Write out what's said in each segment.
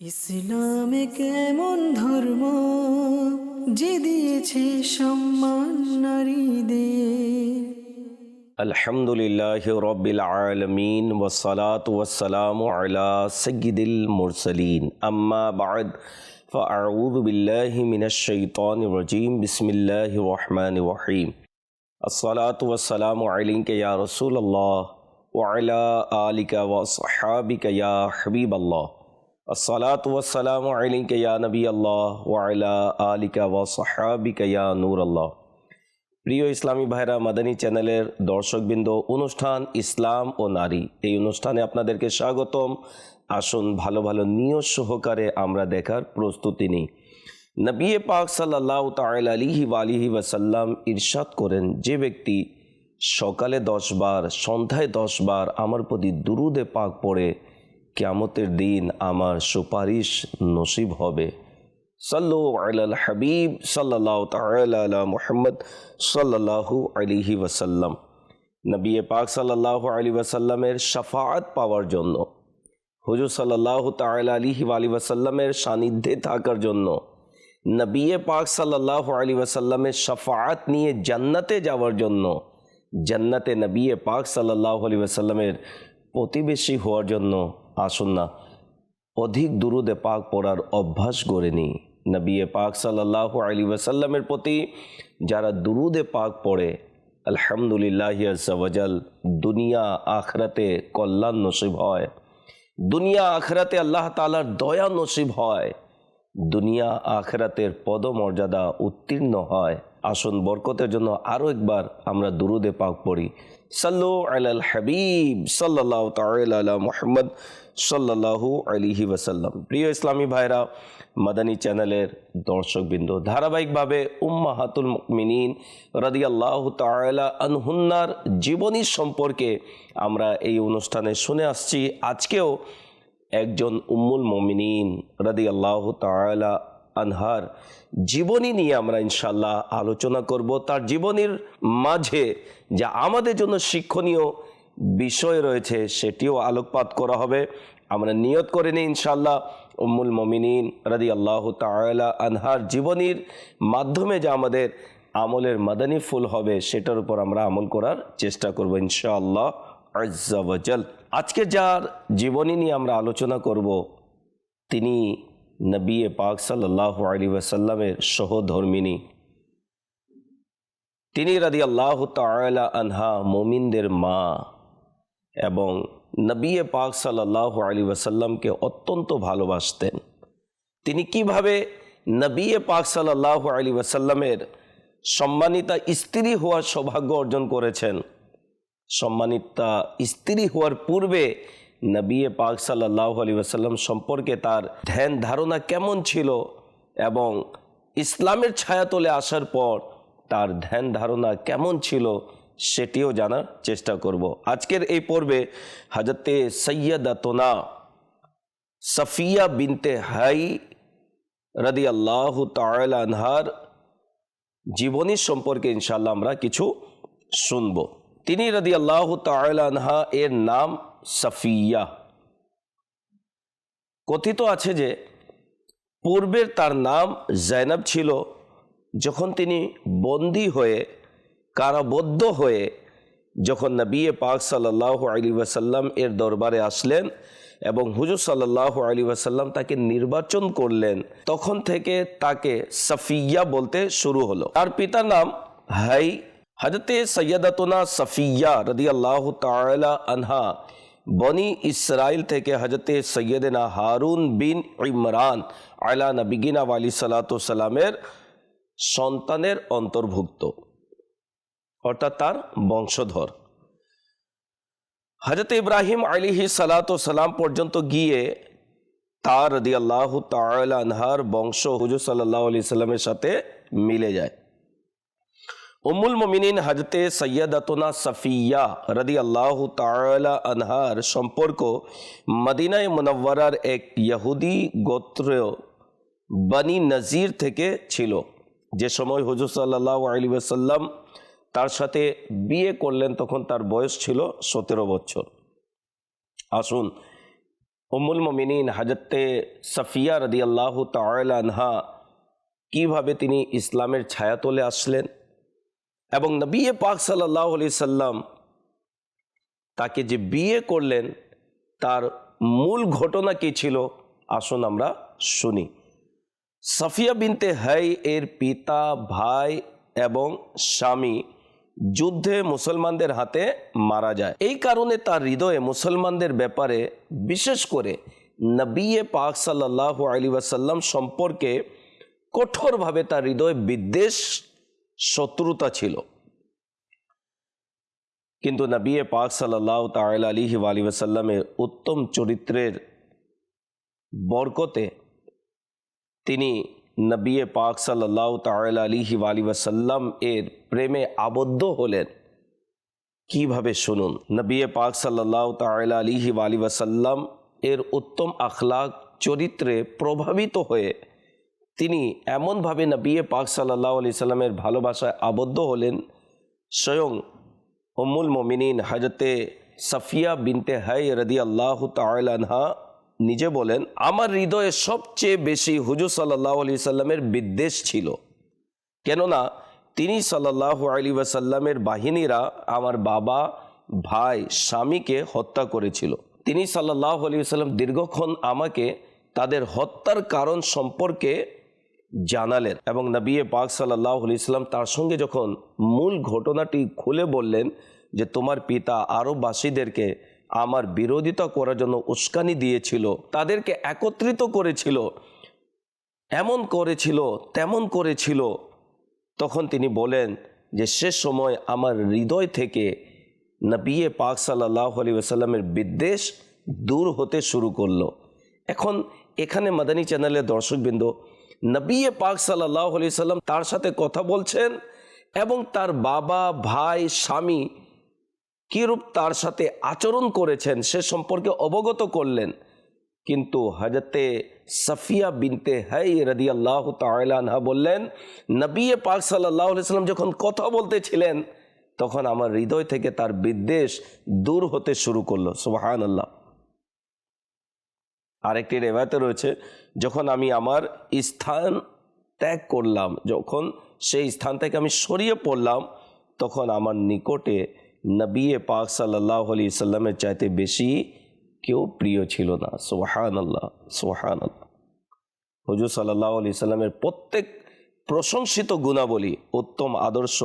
ইসলামে কেমন ধর্ম যে দিয়েছে সম্মান নারীদের الحمد لله رب العالمين والصلاة والسلام على سيد المرسلين أما بعد فأعوذ بالله من الشيطان الرجيم بسم الله الرحمن الرحيم الصلاة والسلام عليك يا رسول الله وعلى آلك وصحابك يا حبيب الله الصلاة والسلام عليك يا نبي الله وعلى آلك وصحابك يا نور الله প্রিয় ইসলামী ভাইরা মাদানী চ্যানেলের দর্শকবৃন্দ অনুষ্ঠান ইসলাম ও নারী এই অনুষ্ঠানে আপনাদেরকে স্বাগতম আসুন ভালো ভালো নিয়ত সহকারে আমরা দেখার প্রস্তুতি নিই নবী পাক সাল্লাহ তাল আলিহি আলিহি ওয়াসাল্লাম ইরশাদ করেন যে ব্যক্তি সকালে দশ বার সন্ধ্যায় দশ বার আমার প্রতি দুরুদে পাক পড়ে কেয়ামতের দিন আমার সুপারিশ নসিব হবে। সাল্লু আলাল হাবিব সাল্লাহ তালা মুহাম্মদ সাল্লাহু আলিহি ওয়াসাল্লাম। নবী পাক সাল্লাহ আলী ওয়াসাল্লামের শাফাআত পাওয়ার জন্য। হুজুর সাল্লাহ তালা আলিহি আলী ওয়াসাল্লামের সান্নিধ্যে থাকার জন্য। নবী পাক সাল্লাহ আলী ওয়াসাল্লামের শাফাআত নিয়ে জান্নাতে যাওয়ার জন্য। জান্নাতে নবী পাক সাল্লাহ আলী ওয়াসাল্লামের প্রতিবেশী হওয়ার জন্য। আসুন না অধিক দুরুদে পাক পড়ার অভ্যাস গড়ে নিই নবী পাক সাল্লাহ আলী ওয়াসাল্লামের প্রতি যারা দুরুদে পাক পড়ে, আলহামদুলিল্লাহ আজাল দুনিয়া আখরাতে কল্যাণ নসিব হয়। দুনিয়া আখরাতে আল্লাহ তালার দয়া নসিব হয়। দুনিয়া আখরাতের পদমর্যাদা উত্তীর্ণ হয়। আসন বরকতের জন্য আরও একবার আমরা দুরুদে পাক পড়ি। সাল্লু আলাল হাবিব সাল্লাহ তালা মোহাম্মদ সাল্লাহু আলিহি ওয়াসাল্লাম। প্রিয় ইসলামী ভাইরা, মাদানী চ্যানেলের দর্শকবৃন্দ, ধারাবাহিকভাবে উম্মাহাতুল মিনীন রাদিয়াল্লাহ তালা আনহুন্নার জীবনী সম্পর্কে আমরা এই অনুষ্ঠানে শুনে আসছি। আজকেও একজন উম্মুল মমিনিন রাদি আল্লাহ তালা আনহার জীবনী নিয়ে আমরা ইনশাল্লাহ আলোচনা করব। তার জীবনীর মাঝে যা আমাদের জন্য শিক্ষণীয় বিষয় রয়েছে, সেটিও আলোকপাত করা হবে। আমরা নিয়ত করে নিই ইনশাল্লাহ উম্মুল মমিনিন রাদি আল্লাহ তালা আনহার জীবনীর মাধ্যমে যা আমাদের আমলের মাদানী ফুল হবে, সেটার উপর আমরা আমল করার চেষ্টা করব ইনশাআল্লাহ আজ্জাওয়াজাল আজকে যার জীবনী নিয়ে আমরা আলোচনা করব, তিনি নবী পাক সাল্লাহ আলী ওয়াসাল্লামের সহধর্মিনী। তিনি রাদি আল্লাহ তালা আনহা মোমিনদের মা এবং নবী পাক সাল্লাহ আলী ওয়াসাল্লামকে অত্যন্ত ভালোবাসতেন। তিনি কীভাবে নবী পাক সাল্লাহ আলী ওয়াসাল্লামের সম্মানিতা স্ত্রী হওয়ার সৌভাগ্য অর্জন করেছেন? সম্মানিতা স্ত্রী হওয়ার পূর্বে নবী পাক সাল্লাহ আলী ওয়াসাল্লাম সম্পর্কে তার ধ্যান ধারণা কেমন ছিল এবং ইসলামের ছায়া ছায়াতলে আসার পর তার ধ্যান ধারণা কেমন ছিল সেটিও জানার চেষ্টা করব। আজকের এই পর্বে হাজরতে সৈয়দাতনা সফিয়া বিনতে হাই রাদি আল্লাহ তালানহার জীবনী সম্পর্কে ইনশাল্লাহ আমরা কিছু শুনব। তিনি রাদি আল্লাহ তালানহা এর নাম সাফিয়া। কথিত আছে যে, পূর্বের তার নাম জৈনব ছিল যখন তিনি বন্দী হয়ে, কারাবদ্ধ হয়ে যখন নবী পাক সাল্লাহ আলী ওয়াসাল্লাম এর দরবারে আসলেন এবং হুজুর সাল্লাহ আলী ওয়াসাল্লাম তাকে নির্বাচন করলেন, তখন থেকে তাকে সাফিয়া বলতে শুরু হলো। তার পিতার নাম হাই হজরতে সৈয়দাতনা সফিয়া রদি আল্লাহ তালা আনহা। বনি ইসরাইল থেকে হজরতে সৈয়দনা হারুন বিন ইমরান আলা নবিগিনা আলী সালাতামের সন্তানের অন্তর্ভুক্ত, অর্থাৎ তার বংশধর। হজরত ইব্রাহিম আলিহি সালাম পর্যন্ত গিয়ে তার রদি আল্লাহ তালহার বংশ হুজুর সাল্লাহ আলি সাল্লামের সাথে মিলে যায়। উম্মুল মমিনিন হজরতে সৈয়দাতনা সফিয়া রদি আল্লাহ তালা আনহার সম্পর্ক মদিনায় মুনব্বরার এক ইহুদি গোত্র বনি নজির থেকে ছিল। যে সময় হুজুর সাল্লাহ আলী ওসাল্লাম তার সাথে বিয়ে করলেন, তখন তার বয়স ছিল সতেরো বছর। আসুন উমুল মমিনিন হাজরতে সফিয়া রদি আল্লাহ তালহা কীভাবে তিনি ইসলামের ছায়াতলে আসলেন? এবং নবী পাক সাল্লাহ আলি সাল্লাম তাকে যে বিয়ে করলেন, তার মূল ঘটনা কি ছিল? আসুন আমরা শুনি। সাফিয়া বিনতে হাই এর পিতা, ভাই এবং স্বামী যুদ্ধে মুসলমানদের হাতে মারা যায়। এই কারণে তার হৃদয়ে মুসলমানদের ব্যাপারে বিশেষ করে নবিয়ে পাক সাল্লাহ আলী ওয়াসাল্লাম সম্পর্কে কঠোরভাবে তার হৃদয়ে বিদ্বেষ শত্রুতা ছিল। কিন্তু নবিয়ে পাক সাল্লাহ তাল আলিহি আলী ওয়াসাল্লামের উত্তম চরিত্রের বরকতে তিনি নবিয়ে পাক সাল্লাহ তাল আলিহি আলী ওয়াসাল্লাম এর প্রেমে আবদ্ধ হলেন। কীভাবে শুনুন? নবিয়ে পাক সাল্লাহ তাল আলিহি আলী ওয়াসাল্লাম এর উত্তম আখলাক চরিত্রে প্রভাবিত হয়ে তিনি এমনভাবে নবিয়ে পাক সাল্লাহ আলি সাল্লামের ভালোবাসায় আবদ্ধ হলেন, স্বয়ং অমুল মমিনিন হাজতে সাফিয়া বিনতে হাই রদি আল্লাহ তালহা নিজে বলেন, আমার হৃদয়ে সবচেয়ে বেশি হুজুর সাল্লাহ আলি সাল্লামের বিদ্বেষ ছিল। কেননা তিনি সাল্লাহ আলী ওয়াসাল্লামের বাহিনীরা আমার বাবা, ভাই, স্বামীকে হত্যা করেছিল। তিনি সাল্লাহ আলী সাল্লাম দীর্ঘক্ষণ আমাকে তাদের হত্যার কারণ সম্পর্কে জানালেন এবং নবিয়ে পাক সাল্লাহ ইসলাম তার সঙ্গে যখন মূল ঘটনাটি খুলে বললেন যে তোমার পিতা আরববাসীদেরকে আমার বিরোধিতা করার জন্য উস্কানি দিয়েছিল, তাদেরকে একত্রিত করেছিল, এমন করেছিল, তেমন করেছিল, তখন তিনি বলেন যে সে সময় আমার হৃদয় থেকে নবিয়ে পাক সাল্লাহ আলী ওসাল্লামের বিদ্বেষ দূর হতে শুরু করল। এখন এখানে মাদানী চ্যানেলের দর্শকবৃন্দ নবিয়ে পাক সাল্লাহ আলি সাল্লাম তার সাথে কথা বলছেন এবং তার বাবা, ভাই, স্বামী কীরূপ তার সাথে আচরণ করেছেন সে সম্পর্কে অবগত করলেন। কিন্তু হজরতে সাফিয়া বিনতে হাই রদি আল্লাহ তালহা বললেন নবিয়ে পাক সাল্লাহ সাল্লাম যখন কথা বলতেছিলেন, তখন আমার হৃদয় থেকে তার বিদ্বেষ দূর হতে শুরু করল। সুবাহান আল্লাহ আরেকটি রেবায়তে রয়েছে, যখন আমি আমার স্থান ত্যাগ করলাম, যখন সেই স্থান থেকে আমি সরিয়ে পড়লাম, তখন আমার নিকটে নবিয়ে পাক সাল্লাহ আলি সাল্লামের চাইতে বেশি কেউ প্রিয় ছিল না। সোহান আল্লাহ সোহান আল্লাহ হুজুর সাল্লাহ আলি সাল্লামের প্রত্যেক প্রশংসিত গুণাবলী, উত্তম আদর্শ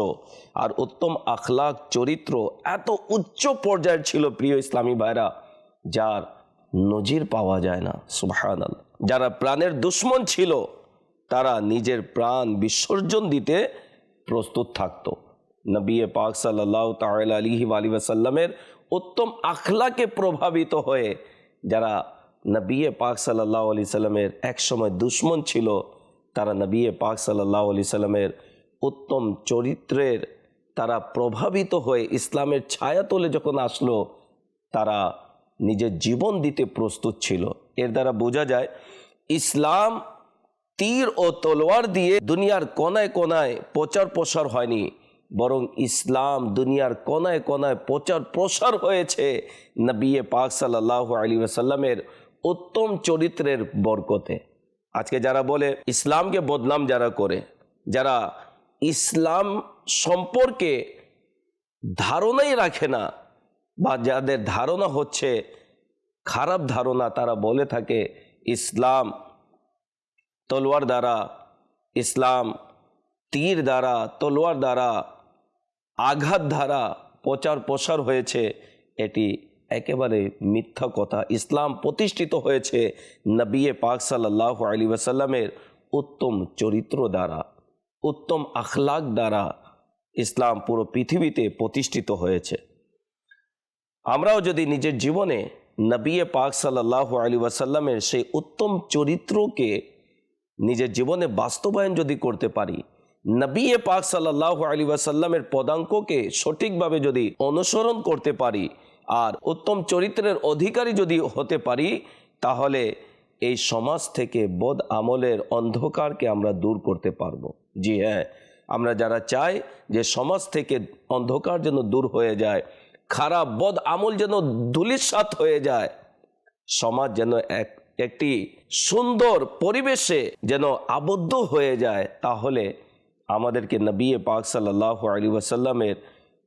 আর উত্তম আখলাক চরিত্র এত উচ্চ পর্যায়ের ছিল প্রিয় ইসলামী ভাইরা, যার নজির পাওয়া যায় না সুবহান যারা প্রাণের দুশ্মন ছিল, তারা নিজের প্রাণ বিসর্জন দিতে প্রস্তুত থাকতো। নবিয়ে পাক সাল্লাহ তাল আলিহি আলী ওয়াসাল্লামের উত্তম আখলাকে প্রভাবিত হয়ে, যারা নবিয়ে পাক সাল্লাহ আলি সাল্লামের একসময় দুশ্মন ছিল, তারা নবিয়ে পাক সাল্লাহ আলি সাল্লামের উত্তম চরিত্রের, তারা প্রভাবিত হয়ে ইসলামের ছায়াতলে যখন আসলো, তারা নিজের জীবন দিতে প্রস্তুত ছিল। এর দ্বারা বোঝা যায়, ইসলাম তীর ও তলোয়ার দিয়ে দুনিয়ার কোনায় কোনায় প্রচার প্রসার হয়নি, বরং ইসলাম দুনিয়ার কোনায় কোনায় প্রচার প্রসার হয়েছে নবিয়ে পাক সাল্লাহ আলী ওসাল্লামের উত্তম চরিত্রের বরকতে। আজকে যারা বলে ইসলামকে বদনাম যারা করে, যারা ইসলাম সম্পর্কে ধারণাই রাখে না বা যাদের ধারণা হচ্ছে খারাপ ধারণা, তারা বলে থাকে ইসলাম তলোয়ার দ্বারা, ইসলাম তীর দ্বারা, তলোয়ার দ্বারা, আঘাত দ্বারা প্রচার প্রসার হয়েছে। এটি একেবারে মিথ্যা কথা। ইসলাম প্রতিষ্ঠিত হয়েছে নবিয়ে পাক সাল্লাহ আলী ওয়াসাল্লামের উত্তম চরিত্র দ্বারা, উত্তম আখলাক দ্বারা ইসলাম পুরো পৃথিবীতে প্রতিষ্ঠিত হয়েছে। আমরাও যদি নিজের জীবনে নবিয়ে পাক সাল্লাহ আলী ওয়াসাল্লামের সেই উত্তম চরিত্রকে নিজের জীবনে বাস্তবায়ন যদি করতে পারি নবিয়ে পাক সাল্লাহ আলী ওয়াসাল্লামের পদাঙ্ককে সঠিকভাবে যদি অনুসরণ করতে পারি আর উত্তম চরিত্রের অধিকারী যদি হতে পারি, তাহলে এই সমাজ থেকে বোধ আমলের অন্ধকারকে আমরা দূর করতে পারব। জি হ্যাঁ আমরা যারা চাই যে সমাজ থেকে অন্ধকার যেন দূর হয়ে যায় খারাপ বদ আমল যেন ধুলিসাত হয়ে যায়। সমাজ যেন এক, একটি সুন্দর পরিবেশে যেন আবদ্ধ হয়ে যায়, তাহলে আমাদেরকে নবী পাক সাল্লাহ আলী ওয়াসাল্লামের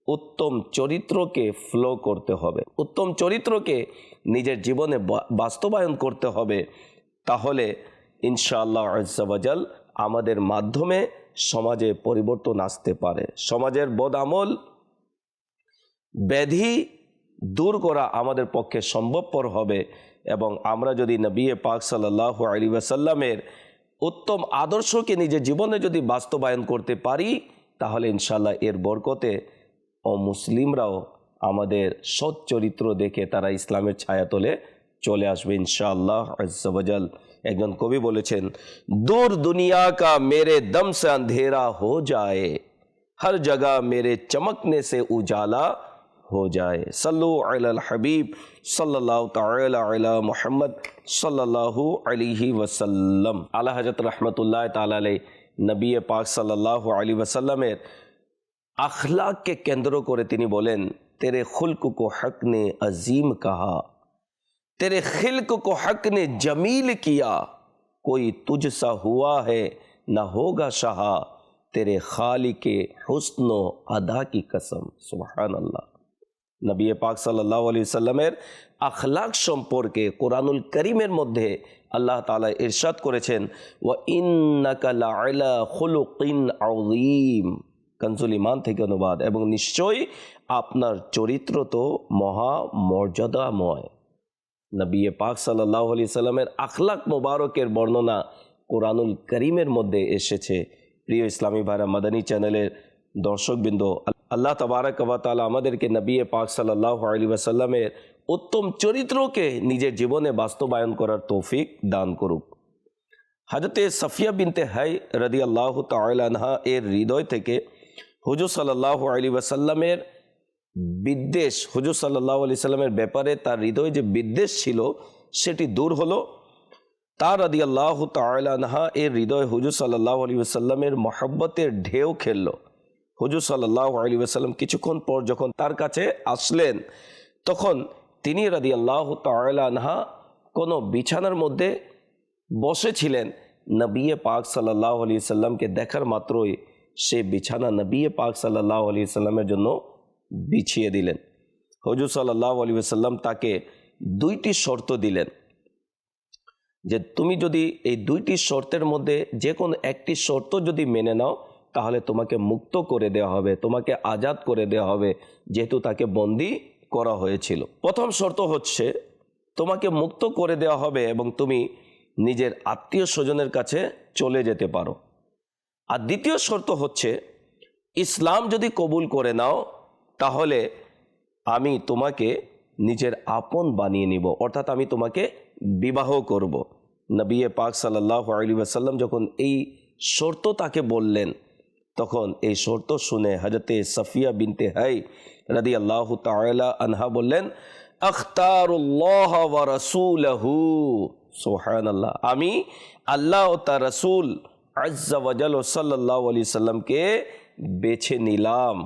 উত্তম চরিত্রকে ফ্লো করতে হবে। উত্তম চরিত্রকে নিজের জীবনে বাস্তবায়ন করতে হবে। তাহলে ইনশাআল্লাহ আজ্জাবাজাল আমাদের মাধ্যমে সমাজে পরিবর্তন আসতে পারে। সমাজের বদ আমল ব্যাধি দূর করা আমাদের পক্ষে সম্ভবপর হবে এবং আমরা যদি নবিয়ে পাক সাল্লাহ আলী আসাল্লামের উত্তম আদর্শকে নিজের জীবনে যদি বাস্তবায়ন করতে পারি, তাহলে ইনশাল্লাহ এর বরকতে অমুসলিমরাও আমাদের সৎ চরিত্র দেখে তারা ইসলামের ছায়া তোলে চলে আসবে ইনশাআল্লাহ আজাল একজন কবি বলেছেন, দূর দুনিয়া কা মেরে দম সে অন্ধেরা হো যায় হর জগা মেরে চমকনে সে উজালা ہو جائے۔ صلو علی الحبیب صلی اللہ تعالی علی محمد صلی اللہ علیہ وسلم۔ اعلی حضرت رحمۃ اللہ تعالی علیہ، نبی پاک صلی اللہ علیہ وسلم، اخلاق کے کیندروں کو رتنی بولین تیرے خلق کو حق نے عظیم کہا، تیرے خلق کو حق نے جمیل کیا، کوئی تجھ سا ہوا ہے نہ ہوگا شہا، تیرے خالق حسن و ادا کی قسم۔ سبحان اللہ۔ নবী পাক সাল্লাহ আলি সাল্লামের আখলাক সম্পর্কে কোরআনুল করিমের মধ্যে আল্লাহ তালা ইরশাদ করেছেন, ওয়া ইন্নাকালা আলা খুলুকিন আযীম। কনজুল ইমান থেকে অনুবাদ। এবং নিশ্চয়ই আপনার চরিত্র তো মহা মর্যাদাময়। নবী পাক সাল্লাহ আলি সাল্লামের আখলাক মোবারকের বর্ণনা কোরআনুল করিমের মধ্যে এসেছে। প্রিয় ইসলামী ভাইরা, মাদানী চ্যানেলের দর্শকবৃন্দ আল্লাহ তবারক তালা আমাদেরকে নবী পাক সাল্লাহ আলী ওয়াসাল্লামের উত্তম চরিত্রকে নিজের জীবনে বাস্তবায়ন করার তৌফিক দান করুক। হাজরতে সাফিয়া বিনতে হাই রদি আল্লাহ তালানহা এর হৃদয় থেকে হুজুর সাল্লাহ আলী ওয়াসাল্লামের বিদ্বেষ, হুজুর সাল্লাহ আলি সাল্লামের ব্যাপারে তার হৃদয়ে যে বিদ্বেষ ছিল সেটি দূর হলো। তার আদি আল্লাহ তালানহা এর হৃদয়ে হুজুর সাল্লাহ আলী সাল্লামের মহব্বতের ঢেউ খেলল। হুজুর সাল্লাহ আলী সাল্লাম কিছুক্ষণ পর যখন তার কাছে আসলেন, তখন তিনি রাদি আল্লাহ তালানহা কোনো বিছানার মধ্যে বসেছিলেন। নবিয়ে পাক সাল্লাহ আলি সাল্লামকে দেখার মাত্রই সে বিছানা নবিয়ে পাক সাল্লাহ আলি সাল্লামের জন্য বিছিয়ে দিলেন। হজুর সাল্লাহ আলী সাল্লাম তাকে দুইটি শর্ত দিলেন যে, তুমি যদি এই দুইটি শর্তের মধ্যে যে কোনো একটি শর্ত যদি মেনে নাও তাহলে তোমাকে মুক্ত করে দেওয়া হবে, তোমাকে আজাদ করে দেওয়া হবে, যেহেতু তাকে বন্দি করা হয়েছিল। প্রথম শর্ত হচ্ছে, তোমাকে মুক্ত করে দেওয়া হবে এবং তুমি নিজের আত্মীয় স্বজনের কাছে চলে যেতে পারো। আর দ্বিতীয় শর্ত হচ্ছে, ইসলাম যদি কবুল করে নাও, তাহলে আমি তোমাকে নিজের আপন বানিয়ে নিব, অর্থাৎ আমি তোমাকে বিবাহ করব। নবী পাক সাল্লাহ আলী ওয়াসাল্লাম যখন এই শর্ত তাকে বললেন তখন এই শর্ত শুনে হজরতে সফিয়া বিনতে হাই রাদি আল্লাহ তালা আনহা বললেন, আখতারুল্লাহ রাসূলহু। সোহান আল্লাহ আমি আল্লাহ তার রসুল আজ্জা ওয়াজাল ও সাল্লাহ আলি সাল্লামকে বেছে নিলাম।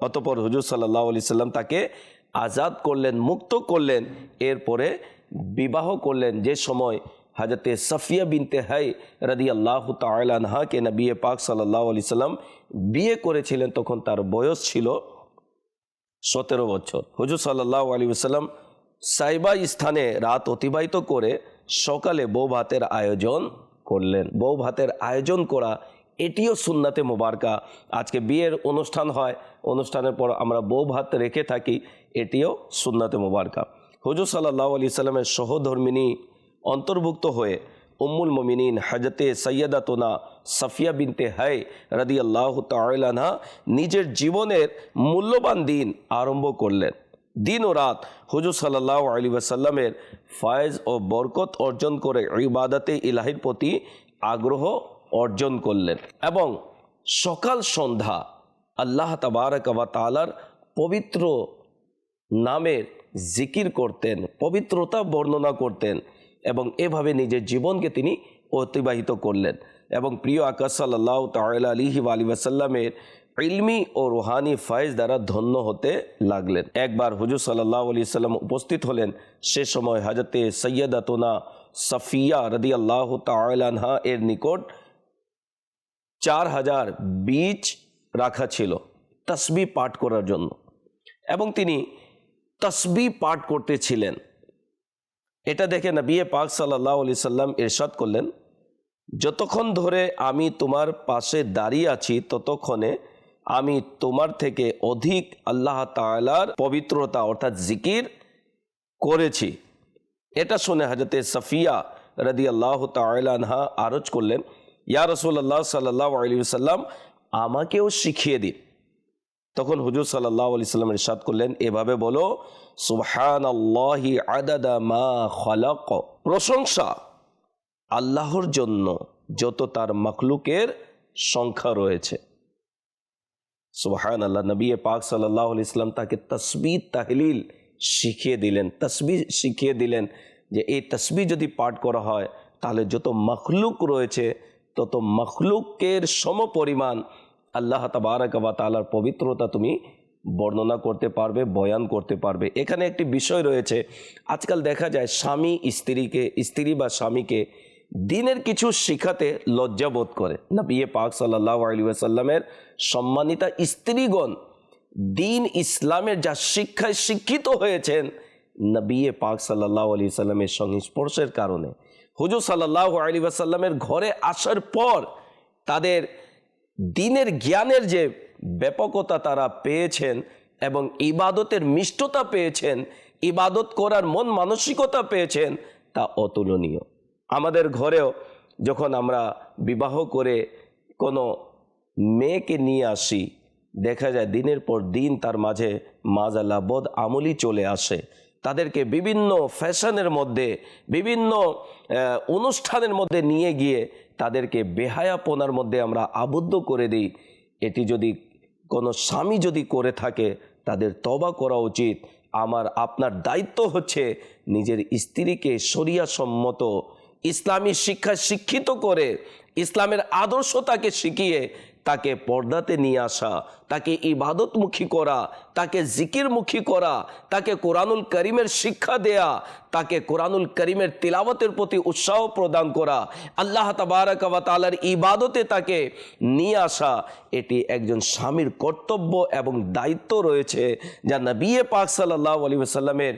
অতপর হুজুর সাল্লাহ আলি সাল্লাম তাকে আজাদ করলেন, মুক্ত করলেন। এরপরে বিবাহ করলেন। যে সময় হাজরতে সফিয়া বিনতে হাই রাদি আল্লাহ তালানহাকে নবী পাক সাল্লাহ আলি সাল্লাম বিয়ে করেছিলেন তখন তার বয়স ছিল সতেরো বছর। হুজুর সাল্লাহ আলী সাল্লাম সাইবা স্থানে রাত অতিবাহিত করে সকালে বউ ভাতের আয়োজন করলেন। বউ ভাতের আয়োজন করা এটিও সুন্নাতে মোবারকা। আজকে বিয়ের অনুষ্ঠান হয়, অনুষ্ঠানের পর আমরা বউ ভাত রেখে থাকি, এটিও সুন্নাতে মোবারকা। হুজুর সাল্লাহ আলি সাল্লামের সহধর্মিনী অন্তর্ভুক্ত হয়ে উম্মুল মমিনিন হজরতে সৈয়দা তোনা সফিয়া বিনতে হাই রাদি আল্লাহ তালানহা নিজের জীবনের মূল্যবান দিন আরম্ভ করলেন। দিন ও রাত হুজুর সাল্লাহ আলী ওয়াসাল্লামের ফয়েজ ও বরকত অর্জন করে ইবাদতে ইলাহির প্রতি আগ্রহ অর্জন করলেন এবং সকাল সন্ধ্যা আল্লাহ তাবারক ওয়া তালার পবিত্র নামের জিকির করতেন, পবিত্রতা বর্ণনা করতেন এবং এভাবে নিজের জীবনকে তিনি অতিবাহিত করলেন। এবং প্রিয় আকাশ সাল্লাহ তাল আলিহি আলী ওয়াসাল্লামের ইলমি ও রুহানি ফয়েজ দ্বারা ধন্য হতে লাগলেন। একবার হুজুর সাল্লাহ আলি সাল্লাম উপস্থিত হলেন, সে সময় হাজরতে সৈয়দাতনা সফিয়া রদি আল্লাহ তালানহা এর নিকট চার হাজার বীজ রাখা ছিল তসবি পাঠ করার জন্য। এবং তিনি তসবি পাঠ করতেছিলেন এটা দেখে নবী পাক সাল্লাহ আলি সাল্লাম ইরশাদ করলেন, যতক্ষণ ধরে আমি তোমার পাশে দাঁড়িয়ে আছি, ততক্ষণে আমি তোমার থেকে অধিক আল্লাহ তালার পবিত্রতা অর্থাৎ জিকির করেছি। এটা শুনে হাজরতে সাফিয়া রদি আল্লাহ তালানহা আরজ করলেন, ইয়া রসুল্লাহ সাল্লাহ আলী সাল্লাম, আমাকেও শিখিয়ে দিন। তখন হুজুর সাল্লাহ আলি সাল্লাম ইরশাদ করলেন, এভাবে বলো সুবহান আল্লাহি আদাদা মা খলাক। প্রশংসা আল্লাহর জন্য যত তার মখলুকের সংখ্যা রয়েছে। সুবহান আল্লাহ নবী পাক সাল্লাহ ইসলাম তাকে তসবি তাহলিল শিখিয়ে দিলেন। তসবি শিখিয়ে দিলেন যে এই তসবি যদি পাঠ করা হয়, তাহলে যত মখলুক রয়েছে, তত মখলুকের সম পরিমাণ আল্লাহ তাবারক বা তালার পবিত্রতা তুমি বর্ণনা করতে পারবে, বয়ান করতে পারবে। এখানে একটি বিষয় রয়েছে, আজকাল দেখা যায় স্বামী স্ত্রীকে, স্ত্রী বা স্বামীকে দিনের কিছু শিখাতে লজ্জাবোধ করে। না বিয়ে পাক সাল্লাহ আলী আসাল্লামের সম্মানিতা স্ত্রীগণ দিন ইসলামের যা শিক্ষায় শিক্ষিত হয়েছেন নবিয়ে পাক সাল্লাহ আলী সাল্লামের সংস্পর্শের কারণে। হুজুর সাল্লাহ আলী আসাল্লামের ঘরে আসার পর তাদের দিনের জ্ঞানের যে ব্যাপকতা তারা পেয়েছেন এবং ইবাদতের মিষ্টতা পেয়েছেন, ইবাদত করার মন মানসিকতা পেয়েছেন, তা অতুলনীয়। আমাদের ঘরেও যখন আমরা বিবাহ করে কোনো মেয়েকে নিয়ে আসি, দেখা যায় দিনের পর দিন তার মাঝে মাজালা বোধ আমলি চলে আসে। তাদেরকে বিভিন্ন ফ্যাশনের মধ্যে, বিভিন্ন অনুষ্ঠানের মধ্যে নিয়ে গিয়ে তাদেরকে বেহায়াপনার মধ্যে আমরা আবদ্ধ করে দিই। এটি যদি কোনো স্বামী যদি করে থাকে, তাদের তবা করা উচিত। আমার, আপনার দায়িত্ব হচ্ছে নিজের স্ত্রীকে সম্মত ইসলামী শিক্ষা শিক্ষিত করে, ইসলামের আদর্শ তাকে শিখিয়ে তাকে পর্দাতে নিয়ে আসা, তাকে ইবাদতমুখী করা, তাকে জিকিরমুখী করা, তাকে কোরআনুল করিমের শিক্ষা দেয়া, তাকে কোরআনুল করিমের তিলাবতের প্রতি উৎসাহ প্রদান করা, আল্লাহ তাবারক ওয়া তাআলার ইবাদতে তাকে নিয়ে আসা, এটি একজন স্বামীর কর্তব্য এবং দায়িত্ব রয়েছে যা নবিয়ে পাক সাল্লাহ আলী সাল্লামের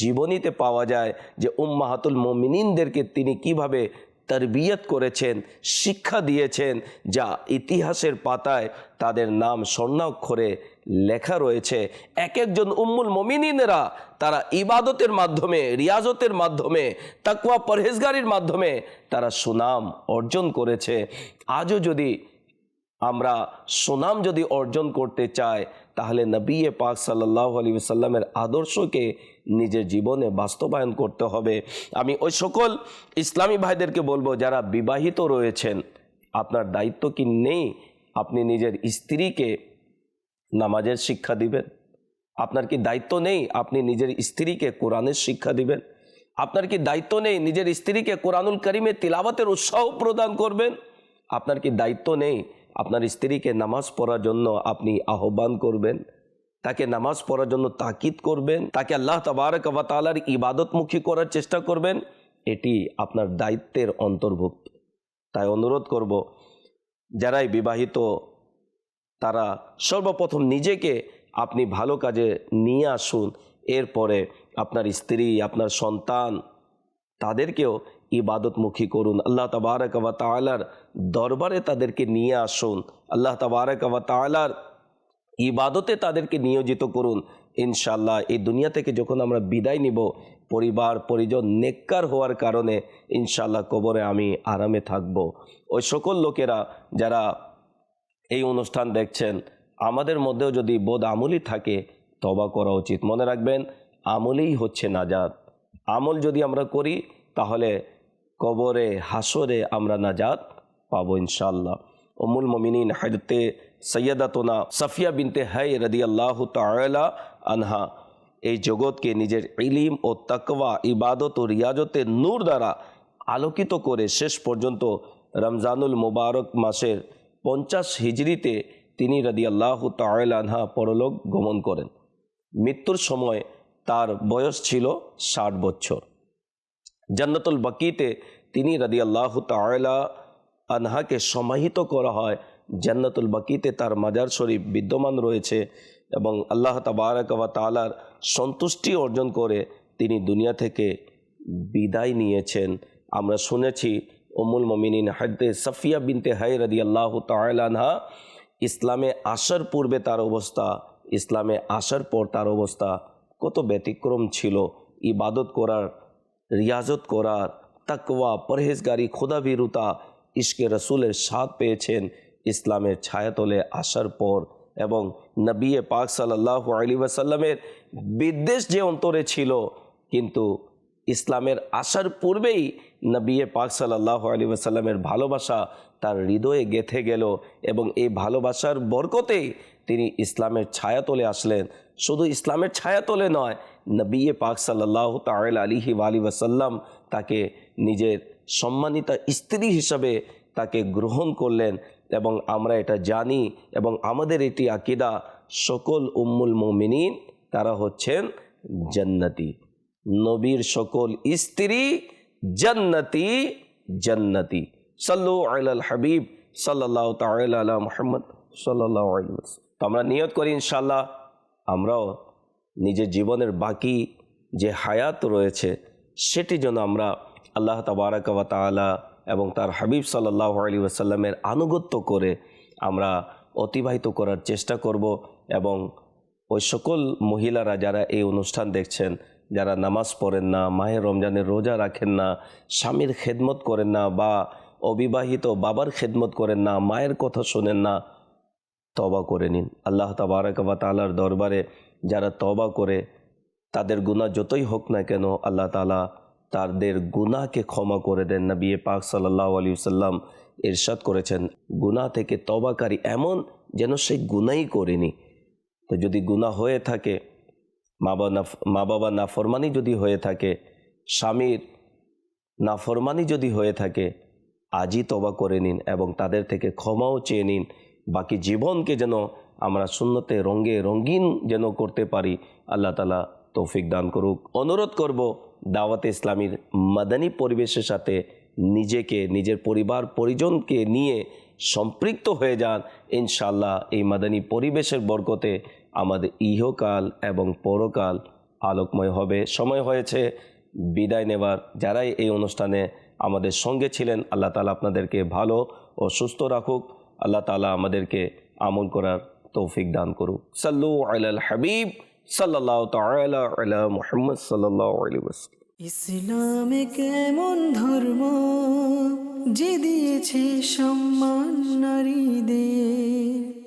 জীবনীতে পাওয়া যায় যে উম্মাহাতুল মমিনিনদেরকে তিনি কীভাবে তরবিয়ত করেছেন, শিক্ষা দিয়েছেন, যা ইতিহাসের পাতায় তাদের নাম স্বর্ণাক্ষরে লেখা রয়েছে। এক একজন উম্মুল মমিনিনেরা তারা ইবাদতের মাধ্যমে, রিয়াজতের মাধ্যমে তাকুয়া পরহেজগারির মাধ্যমে তারা সুনাম অর্জন করেছে। আজও যদি আমরা সুনাম যদি অর্জন করতে চাই তাহলে নবী পাক সাল্লাহ আলী সাল্লামের আদর্শকে নিজের জীবনে বাস্তবায়ন করতে হবে। আমি ওই সকল ইসলামী ভাইদেরকে বলব, যারা বিবাহিত রয়েছেন, আপনার দায়িত্ব কি নেই? আপনি নিজের স্ত্রীকে নামাজের শিক্ষা দিবেন? আপনার কি দায়িত্ব নেই আপনি নিজের স্ত্রীকে কোরআনের শিক্ষা দিবেন? আপনার কি দায়িত্ব নেই নিজের স্ত্রীকে কোরআনুল করিমে তিলাবাতের উৎসাহ প্রদান করবেন? আপনার কি দায়িত্ব নেই আপনার স্ত্রীকে নামাজ পড়ার জন্য আপনি আহ্বান করবেন, তাকে নামাজ পড়ার জন্য তাকিদ করবেন, তাকে আল্লাহ তাবারক ওয়া তাআলার ইবাদতমুখী করার চেষ্টা করবেন, এটি আপনার দায়িত্বের অন্তর্ভুক্ত। তাই অনুরোধ করব, যারাই বিবাহিত, তারা সর্বপ্রথম নিজেকে আপনি ভালো কাজে নিয়ে আসুন, এরপরে আপনার স্ত্রী, আপনার সন্তান, তাদেরকেও ইবাদতমুখী করুন। আল্লাহ তাবারক ওয়া তাআলার দরবারে তাদেরকে নিয়ে আসুন। আল্লাহ তাবারক ওয়া তাআলার ইবাদতে তাদেরকে নিয়োজিত করুন। ইনশাল্লাহ এই দুনিয়া থেকে যখন আমরা বিদায় নিব, পরিবার, পরিজন নেককার হওয়ার কারণে ইনশাল্লাহ কবরে আমি আরামে থাকব। ওই সকল লোকেরা যারা এই অনুষ্ঠান দেখছেন, আমাদের মধ্যেও যদি বোধ আমলই থাকে তবা করা উচিত। মনে রাখবেন, আমলেই হচ্ছে নাজাত। আমল যদি আমরা করি, তাহলে কবরে হাসরে আমরা নাজাত পাবো ইনশাল্লাহ অমুল মমিনিন হাজতে সৈয়দাতনা সাফিয়া বিনতে হাই রদি আল্লাহ তালা আনহা। এই জগৎকে নিজের ইলিম ও তাকওয়া, ইবাদত ও রিয়াজতের নূর দ্বারা আলোকিত করে শেষ পর্যন্ত রমজানুল মুবারক মাসের পঞ্চাশ হিজড়িতে তিনি রাদি আল্লাহ আনহা পরলোক গমন করেন। মৃত্যুর সময় তার বয়স ছিল ষাট বছর। জান্নাতুল বাকিতে তিনি রাদি আল্লাহ তালা আনহাকে সমাহিত করা হয়। জান্নাতুল বাকিতে তার মাজার শরীফ বিদ্যমান রয়েছে এবং আল্লাহ তাবারকবা তালার সন্তুষ্টি অর্জন করে তিনি দুনিয়া থেকে বিদায় নিয়েছেন। আমরা শুনেছি অমুল মমিনিন হাদ্দে সাফিয়া বিনতে হাই রাদি আল্লাহ তালানহা ইসলামে আসার পূর্বে তার অবস্থা, ইসলামে আসার পর তার অবস্থা কত ব্যতিক্রম ছিল। ইবাদত করার রিয়াজত করার তাকওয়া, পরহেজগারি, খোদাভীরুতা ইশকে রসুলের স্বাদ পেয়েছেন ইসলামের ছায়াতলে আসার পর এবং নবিয়ে পাক সাল্লাহ আলী ওয়াসাল্লামের বিদ্বেষ যে অন্তরে ছিল, কিন্তু ইসলামের আসার পূর্বেই নবিয়ে পাক সাল্লাহ আলী ওয়াসাল্লামের ভালোবাসা তার হৃদয়ে গেথে গেল এবং এই ভালোবাসার বরকতেই তিনি ইসলামের ছায়াতলে আসলেন। শুধু ইসলামের ছায়াতলে নয় নবিয়ে পাক সাল্লাহ তাল আলিহি আলি ওয়াসাল্লাম তাকে নিজের সম্মানিতা স্ত্রী হিসাবে তাকে গ্রহণ করলেন এবং আমরা এটা জানি এবং আমাদের এটি আকিদা সকল উম্মুল মোমিনিন, তারা হচ্ছেন জান্নাতি। নবীর সকল স্ত্রী জান্নাতি জান্নাতি। সাল্লু আল হাবিব সাল্লাহ তাল মোহাম্মদ সাল্লাহ তো আমরা নিয়ত করি ইনশাল্লাহ আমরাও নিজের জীবনের বাকি যে হায়াত রয়েছে, সেটি যেন আমরা আল্লাহ তাবারাকাবা তালা এবং তার হাবিব সাল্লাহ আলী ওয়াসাল্লামের আনুগত্য করে আমরা অতিবাহিত করার চেষ্টা করব এবং ওই সকল মহিলারা যারা এই অনুষ্ঠান দেখছেন, যারা নামাজ পড়েন না মাহের রমজানের রোজা রাখেন না, স্বামীর খেদমত করেন না বা অবিবাহিত বাবার খেদমত করেন না, মায়ের কথা শোনেন না তবা করে নিন। আল্লাহ তাবারাকাবা তালার দরবারে যারা তবা করে, তাদের গুণা যতই হোক না কেন, আল্লাহ তালা তাদের গুনাহকে ক্ষমা করে দেন। না নবী পাক সাল্লাহ আলী সাল্লাম ইরশাদ করেছেন, গুনাহ থেকে তবাকারী এমন যেন সে গুনাই করেনি। তো যদি গুনাহ হয়ে থাকে, মা বাবা না মা বাবা নাফরমানি যদি হয়ে থাকে, স্বামীর নাফরমানি যদি হয়ে থাকে, আজই তবা করে নিন এবং তাদের থেকে ক্ষমাও চেয়ে নিন। বাকি জীবনকে যেন আমরা শূন্যতে রঙ্গে রঙ্গিন যেন করতে পারি, আল্লাহ তালা তৌফিক দান করুক। অনুরোধ করব, দাওয়াতে ইসলামীর মাদানী পরিবেশের সাথে নিজেকে, নিজের পরিবার, পরিজনকে নিয়ে সম্পৃক্ত হয়ে যান। ইনশাল্লাহ এই মাদানী পরিবেশের বরকতে আমাদের ইহকাল এবং পরকাল আলোকময় হবে। সময় হয়েছে বিদায় নেবার। যারাই এই অনুষ্ঠানে আমাদের সঙ্গে ছিলেন, আল্লাহ তালা আপনাদেরকে ভালো ও সুস্থ রাখুক। আল্লাহ তালা আমাদেরকে আমল করার তৌফিক দান করুক। সাল্লু আলাল হাবিব সাল্লাহ তালা আলা মুহাম্মদ সাল্লাহ আলী ওয়াসাল্লাম। ইসলামে কেমন ধর্ম যে দিয়েছে সম্মান নারীদের?